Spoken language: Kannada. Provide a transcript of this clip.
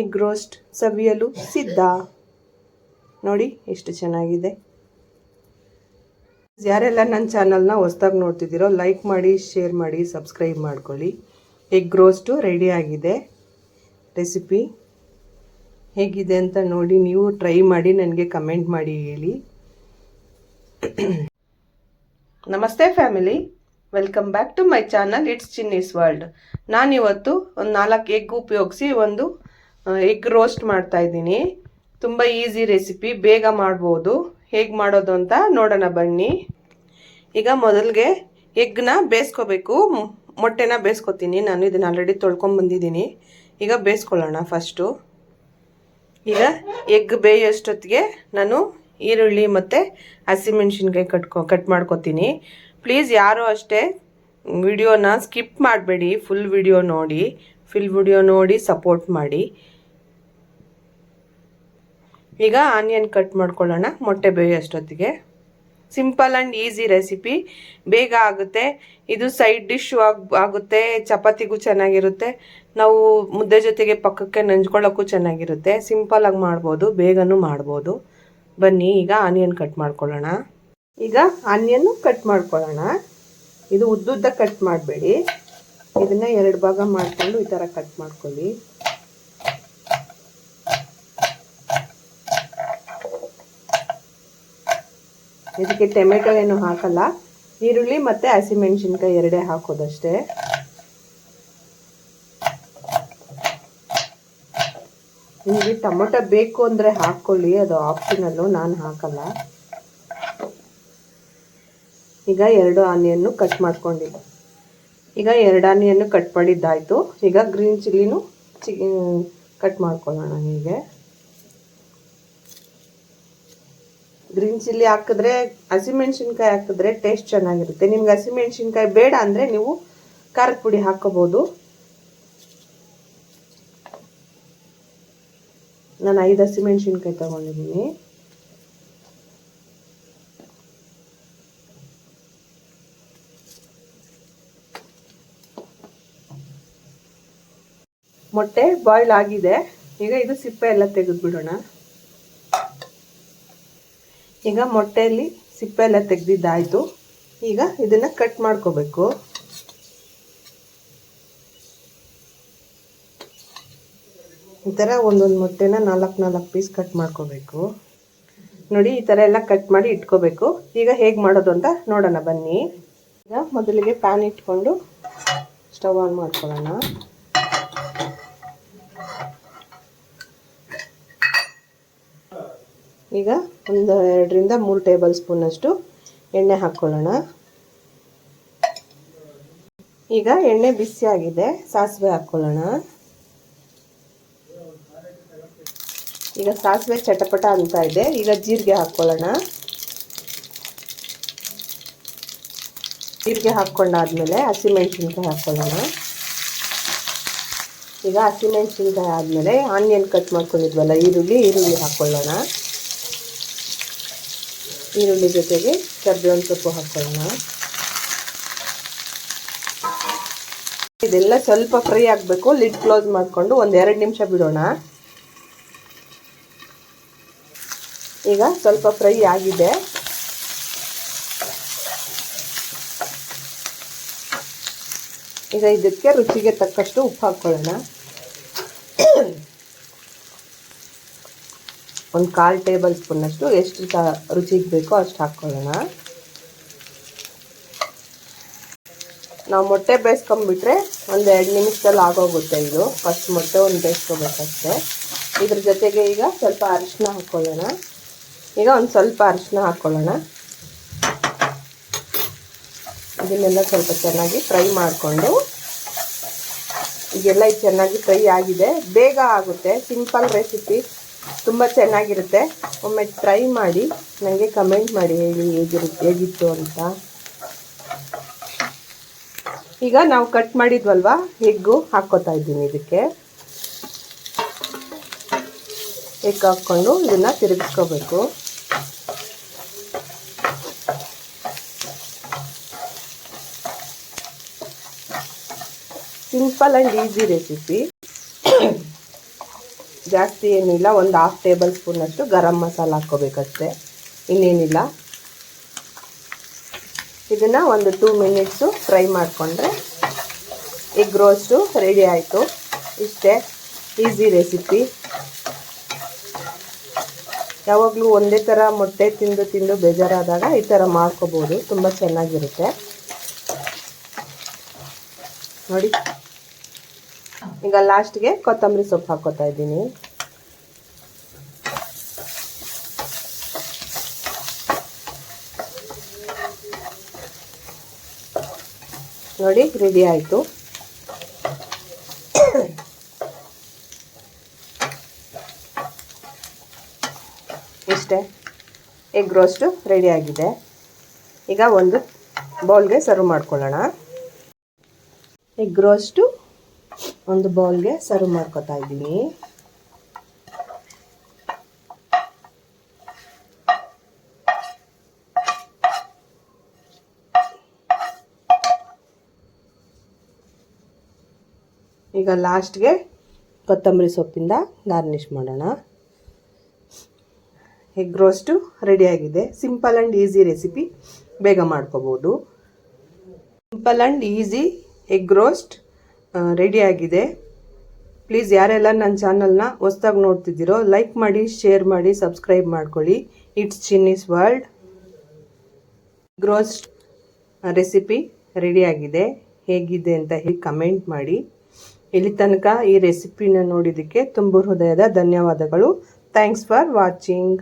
ಎಗ್ ರೋಸ್ಟ್ ಸವಿಯಲು ಸಿದ್ಧ. ನೋಡಿ, ಎಷ್ಟು ಚೆನ್ನಾಗಿದೆ. ಯಾರೆಲ್ಲ ನನ್ನ ಚಾನಲ್ನ ಹೊಸ್ದಾಗಿ ನೋಡ್ತಿದ್ದೀರೋ ಲೈಕ್ ಮಾಡಿ ಶೇರ್ ಮಾಡಿ ಸಬ್ಸ್ಕ್ರೈಬ್ ಮಾಡ್ಕೊಳ್ಳಿ. ಎಗ್ ರೋಸ್ಟು ರೆಡಿ ಆಗಿದೆ. ರೆಸಿಪಿ ಹೇಗಿದೆ ಅಂತ ನೋಡಿ, ನೀವು ಟ್ರೈ ಮಾಡಿ, ನನಗೆ ಕಮೆಂಟ್ ಮಾಡಿ ಹೇಳಿ. ನಮಸ್ತೆ family welcome back to my channel it's Chinnis world ನಾನಿವತ್ತು ಒಂದು ನಾಲ್ಕು ಎಗ್ ಉಪಯೋಗಿಸಿ, ಒಂದು ಎಗ್ ರೋಸ್ಟ್ ಮಾಡ್ತಾ ಇದ್ದೀನಿ. ತುಂಬ ಈಸಿ ರೆಸಿಪಿ ಬೇಗ ಮಾಡ್ಬೋದು. ಹೇಗೆ ಮಾಡೋದು ಅಂತ ನೋಡೋಣ ಬನ್ನಿ. ಈಗ ಮೊದಲಿಗೆ ಎಗ್ನ ಬೇಯಿಸ್ಕೋಬೇಕು. ಮೊಟ್ಟೆನ ಬೇಯಿಸ್ಕೊತೀನಿ. ನಾನು ಇದನ್ನು ಆಲ್ರೆಡಿ ತೊಳ್ಕೊಂಬಂದಿದ್ದೀನಿ ಈಗ ಬೇಯಿಸ್ಕೊಳ್ಳೋಣ ಫಸ್ಟು ಈಗ ಎಗ್ ಬೇಯೋಷ್ಟೊತ್ತಿಗೆ ನಾನು ಈರುಳ್ಳಿ ಮತ್ತು ಹಸಿಮೆಣ್ಸಿನ್ಕಾಯಿ ಕಟ್ಕೊ ಕಟ್ ಮಾಡ್ಕೋತೀನಿ. ಪ್ಲೀಸ್ ಯಾರೂ ಅಷ್ಟೇ ವಿಡಿಯೋನ ಸ್ಕಿಪ್ ಮಾಡಬೇಡಿ. ಫುಲ್ ವಿಡಿಯೋ ನೋಡಿ. ಫುಲ್ ವಿಡಿಯೋ ನೋಡಿ ಸಪೋರ್ಟ್ ಮಾಡಿ. ಈಗ ಆನಿಯನ್ ಕಟ್ ಮಾಡ್ಕೊಳ್ಳೋಣ, ಮೊಟ್ಟೆ ಬೇಯೋಷ್ಟೊತ್ತಿಗೆ ಸಿಂಪಲ್ ಆ್ಯಂಡ್ ಈಸಿ ರೆಸಿಪಿ ಬೇಗ ಆಗುತ್ತೆ. ಇದು ಸೈಡ್ ಡಿಶ್ ಆಗ್, ಆಗುತ್ತೆ, ಚಪಾತಿಗೂ ಚೆನ್ನಾಗಿರುತ್ತೆ. ನಾವು ಮುದ್ದೆ ಜೊತೆಗೆ ಪಕ್ಕಕ್ಕೆ ನೆಂಜ್ಕೊಳ್ಳೋಕ್ಕೂ ಚೆನ್ನಾಗಿರುತ್ತೆ. ಸಿಂಪಲಾಗಿ ಮಾಡ್ಬೋದು, ಬೇಗನೂ ಮಾಡ್ಬೋದು. ಬನ್ನಿ, ಈಗ ಆನಿಯನ್ ಕಟ್ ಮಾಡ್ಕೊಳ್ಳೋಣ. ಈಗ ಆನಿಯನ್ನು ಕಟ್ ಮಾಡ್ಕೊಳ್ಳೋಣ. ಇದು ಉದ್ದುದ್ದ ಕಟ್ ಮಾಡಬೇಡಿ. ಇದನ್ನು ಎರಡು ಭಾಗ ಮಾಡಿಕೊಂಡು ಈ ಥರ ಕಟ್ ಮಾಡ್ಕೊಳ್ಳಿ. ಇದಕ್ಕೆ ಟೊಮೆಟೊ ಏನು ಹಾಕಲ್ಲ. ಈರುಳ್ಳಿ ಮತ್ತು ಹಸಿಮೆಣಸಿನ್ಕಾಯಿ ಎರಡೇ ಹಾಕೋದಷ್ಟೇ. ನಿಮಗೆ ಟೊಮೊಟೊ ಬೇಕು ಅಂದರೆ ಹಾಕ್ಕೊಳ್ಳಿ, ಅದು ಆಪ್ಷನಲ್ಲು ನಾನು ಹಾಕಲ್ಲ. ಈಗ ಎರಡು ಆನಿಯನ್ನು ಕಟ್ ಮಾಡ್ಕೊಂಡಿದ್ದೆ ಈಗ ಎರಡು ಆನಿಯನ್ನು ಕಟ್ ಮಾಡಿದ್ದಾಯಿತು. ಈಗ ಗ್ರೀನ್ ಚಿಲ್ಲಿನೂ ಚಿ ಕಟ್ ಮಾಡ್ಕೊಳ್ಳೋಣ ಹೀಗೆ. ಗ್ರೀನ್ ಚಿಲ್ಲಿ ಹಾಕಿದ್ರೆ ಹಸಿಮೆಣ್ಸಿನ್ಕಾಯಿ ಹಾಕಿದ್ರೆ ಟೇಸ್ಟ್ ಚೆನ್ನಾಗಿರುತ್ತೆ. ನಿಮ್ಗೆ ಹಸಿಮೆಣ್ಸಿನ್ಕಾಯಿ ಬೇಡ ಅಂದರೆ ನೀವು ಖಾರದ ಪುಡಿ ಹಾಕೋಬೋದು ನಾನು ಐದು ಹಸಿಮೆಣ್ಸಿನ್ಕಾಯಿ ತಗೊಂಡಿದ್ದೀನಿ. ಮೊಟ್ಟೆ ಬಾಯ್ಲ್ ಆಗಿದೆ. ಈಗ ಇದು ಸಿಪ್ಪೆ ಎಲ್ಲ ತೆಗೆದ್ಬಿಡೋಣ. ಈಗ ಮೊಟ್ಟೆಯಲ್ಲಿ ಸಿಪ್ಪೆ ಎಲ್ಲ ತೆಗೆದಿದ್ದಾಯಿತು. ಈಗ ಇದನ್ನು ಕಟ್ ಮಾಡ್ಕೋಬೇಕು. ಈ ಥರ ಒಂದೊಂದು ಮೊಟ್ಟೆನ ನಾಲ್ಕು ನಾಲ್ಕು ಪೀಸ್ ಕಟ್ ಮಾಡ್ಕೋಬೇಕು. ನೋಡಿ, ಈ ಥರ ಎಲ್ಲ ಕಟ್ ಮಾಡಿ ಇಟ್ಕೋಬೇಕು. ಈಗ ಹೇಗೆ ಮಾಡೋದು ಅಂತ ನೋಡೋಣ ಬನ್ನಿ. ಈಗ ಮೊದಲಿಗೆ ಪ್ಯಾನ್ ಇಟ್ಕೊಂಡು ಸ್ಟವ್ ಆನ್ ಮಾಡ್ಕೊಳ್ಳೋಣ. ಈಗ ಒಂದು ಎರಡರಿಂದ ಮೂರು ಟೇಬಲ್ ಸ್ಪೂನಷ್ಟು ಎಣ್ಣೆ ಹಾಕ್ಕೊಳ್ಳೋಣ. ಈಗ ಎಣ್ಣೆ ಬಿಸಿ ಆಗಿದೆ, ಸಾಸಿವೆ ಹಾಕ್ಕೊಳ್ಳೋಣ. ಈಗ ಸಾಸಿವೆ ಚಟಪಟ ಅಂತ ಇದೆ, ಈಗ ಜೀರಿಗೆ ಹಾಕ್ಕೊಳ್ಳೋಣ. ಜೀರಿಗೆ ಹಾಕ್ಕೊಂಡಾದ್ಮೇಲೆ ಹಸಿಮೆಣಸಿನ್ಕಾಯಿ ಹಾಕ್ಕೊಳ್ಳೋಣ. ಈಗ ಹಸಿಮೆಣ್ಸಿನ್ಕಾಯಿ ಆದಮೇಲೆ ಆನಿಯನ್ ಕಟ್ ಮಾಡ್ಕೊಂಡಿದ್ವಲ್ಲ, ಈರುಳ್ಳಿ ಈರುಳ್ಳಿ ಹಾಕ್ಕೊಳ್ಳೋಣ. ಈರುಳ್ಳಿ ಜೊತೆಗೆ ಕರ್ಬೇವಿನ ಸೊಪ್ಪು ಹಾಕ್ಕೊಳ್ಳೋಣ ಇದೆಲ್ಲ ಸ್ವಲ್ಪ ಫ್ರೈ ಆಗಬೇಕು, ಲಿಡ್ ಕ್ಲೋಸ್ ಮಾಡಿಕೊಂಡು ಒಂದು ಎರಡು ನಿಮಿಷ ಬಿಡೋಣ. ಈಗ ಸ್ವಲ್ಪ ಫ್ರೈ ಆಗಿದೆ. ಈಗ ಇದಕ್ಕೆ ರುಚಿಗೆ ತಕ್ಕಷ್ಟು ಉಪ್ಪು ಹಾಕ್ಕೊಳ್ಳೋಣ ಒಂದು ಕಾಲು ಟೇಬಲ್ ಸ್ಪೂನಷ್ಟು ಎಷ್ಟು ರುಚಿಗೆ ಬೇಕೋ ಅಷ್ಟು ಹಾಕ್ಕೊಳ್ಳೋಣ ನಾವು ಮೊಟ್ಟೆ ಬೇಯಿಸ್ಕೊಂಬಿಟ್ರೆ ಒಂದು ಎರಡು ನಿಮಿಷದಲ್ಲಿ ಆಗೋಗುತ್ತೆ ಇದು. ಫಸ್ಟ್ ಮೊಟ್ಟೆ ಒಂದು ಬೇಯಿಸ್ಕೋಬೇಕಷ್ಟೆ. ಇದ್ರ ಜೊತೆಗೆ ಈಗ ಸ್ವಲ್ಪ ಅರಿಶಿನ ಹಾಕ್ಕೊಳ್ಳೋಣ ಈಗ ಒಂದು ಸ್ವಲ್ಪ ಅರಿಶಿನ ಹಾಕ್ಕೊಳ್ಳೋಣ ಇದನ್ನೆಲ್ಲ ಸ್ವಲ್ಪ ಚೆನ್ನಾಗಿ ಫ್ರೈ ಮಾಡಿಕೊಂಡು ಈಗೆಲ್ಲ ಇದು ಚೆನ್ನಾಗಿ ಫ್ರೈ ಆಗಿದೆ. ಬೇಗ ಆಗುತ್ತೆ. Simple recipe. ತುಂಬ ಚೆನ್ನಾಗಿರುತ್ತೆ. ಒಮ್ಮೆ ಟ್ರೈ ಮಾಡಿ. ನನಗೆ ಕಮೆಂಟ್ ಮಾಡಿ ಹೇಳಿ ಹೇಗಿರುತ್ತೆ ಹೇಗಿತ್ತು ಅಂತ. ಈಗ ನಾವು ಕಟ್ ಮಾಡಿದ್ವಲ್ವ? ಎಗ್ಗು ಹಾಕ್ಕೋತಾ ಇದ್ದೀನಿ ಇದಕ್ಕೆ. ಎಗ್ ಹಾಕ್ಕೊಂಡು ಇದನ್ನು ತಿರುಗಿಸ್ಕೋಬೇಕು. ಸಿಂಪಲ್ ಆ್ಯಂಡ್ ಈಸಿ ರೆಸಿಪಿ ಜಾಸ್ತಿ ಏನಿಲ್ಲ, ಒಂದು ಹಾಫ್ ಟೇಬಲ್ ಸ್ಪೂನಷ್ಟು ಗರಂ ಮಸಾಲ ಹಾಕ್ಕೋಬೇಕಷ್ಟೆ. ಇನ್ನೇನಿಲ್ಲ. ಇದನ್ನು ಒಂದು ಟೂ ಮಿನಿಟ್ಸು ಫ್ರೈ ಮಾಡಿಕೊಂಡ್ರೆ ಎಗ್ ರೋಸ್ಟು ರೆಡಿ ಆಯಿತು. ಇಷ್ಟೇ ಈಸಿ ರೆಸಿಪಿ ಯಾವಾಗಲೂ ಒಂದೇ ಥರ ಮೊಟ್ಟೆ ತಿಂದು ತಿಂದು ಬೇಜಾರಾದಾಗ ಈ ಥರ ಮಾಡ್ಕೋಬೋದು. ತುಂಬ ಚೆನ್ನಾಗಿರುತ್ತೆ. ನೋಡಿ. ಈಗ ಲಾಸ್ಟ್ಗೆ ಕೊತ್ತಂಬರಿ ಸೊಪ್ಪು ಹಾಕೋತಾ ಇದ್ದೀನಿ. ನೋಡಿ ರೆಡಿ ಆಯಿತು. ಇಷ್ಟೇ ಎಗ್ ರೋಸ್ಟು ರೆಡಿ ಆಗಿದೆ. ಈಗ ಒಂದು ಬೌಲ್ಗೆ ಸರ್ವ್ ಮಾಡ್ಕೊಳ್ಳೋಣ. ಎಗ್ ರೋಸ್ಟು ಒಂದು ಬೌಲ್ಗೆ ಸರ್ವ್ ಮಾಡ್ಕೊತಾ ಇದ್ದೀನಿ. ಈಗ ಲಾಸ್ಟ್ಗೆ ಕೊತ್ತಂಬರಿ ಸೊಪ್ಪಿಂದ ಗಾರ್ನಿಷ್ ಮಾಡೋಣ. ಎಗ್ ರೋಸ್ಟು ರೆಡಿಯಾಗಿದೆ ಸಿಂಪಲ್ ಆ್ಯಂಡ್ ಈಸಿ ರೆಸಿಪಿ ಬೇಗ ಮಾಡ್ಕೋಬೋದು. Simple and easy egg roast ರೆಡಿಯಾಗಿದೆ ಪ್ಲೀಸ್ ಯಾರೆಲ್ಲ ನನ್ನ ಚಾನಲ್ನ ಹೊಸ್ದಾಗಿ ನೋಡ್ತಿದ್ದೀರೋ ಲೈಕ್ ಮಾಡಿ ಶೇರ್ ಮಾಡಿ ಸಬ್ಸ್ಕ್ರೈಬ್ ಮಾಡ್ಕೊಳ್ಳಿ. ಇಟ್ಸ್ ಚಿನ್ನಿಸ್ ವರ್ಲ್ಡ್ ಗ್ರೋಸ್ ರೆಸಿಪಿ ರೆಡಿಯಾಗಿದೆ ಹೇಗಿದೆ ಅಂತ ಹೇಳಿ ಕಮೆಂಟ್ ಮಾಡಿ. ಇಲ್ಲಿ ತನಕ ಈ ರೆಸಿಪಿನ ನೋಡಿದ್ದಕ್ಕೆ ತುಂಬ ಹೃದಯದ ಧನ್ಯವಾದಗಳು. Thanks for watching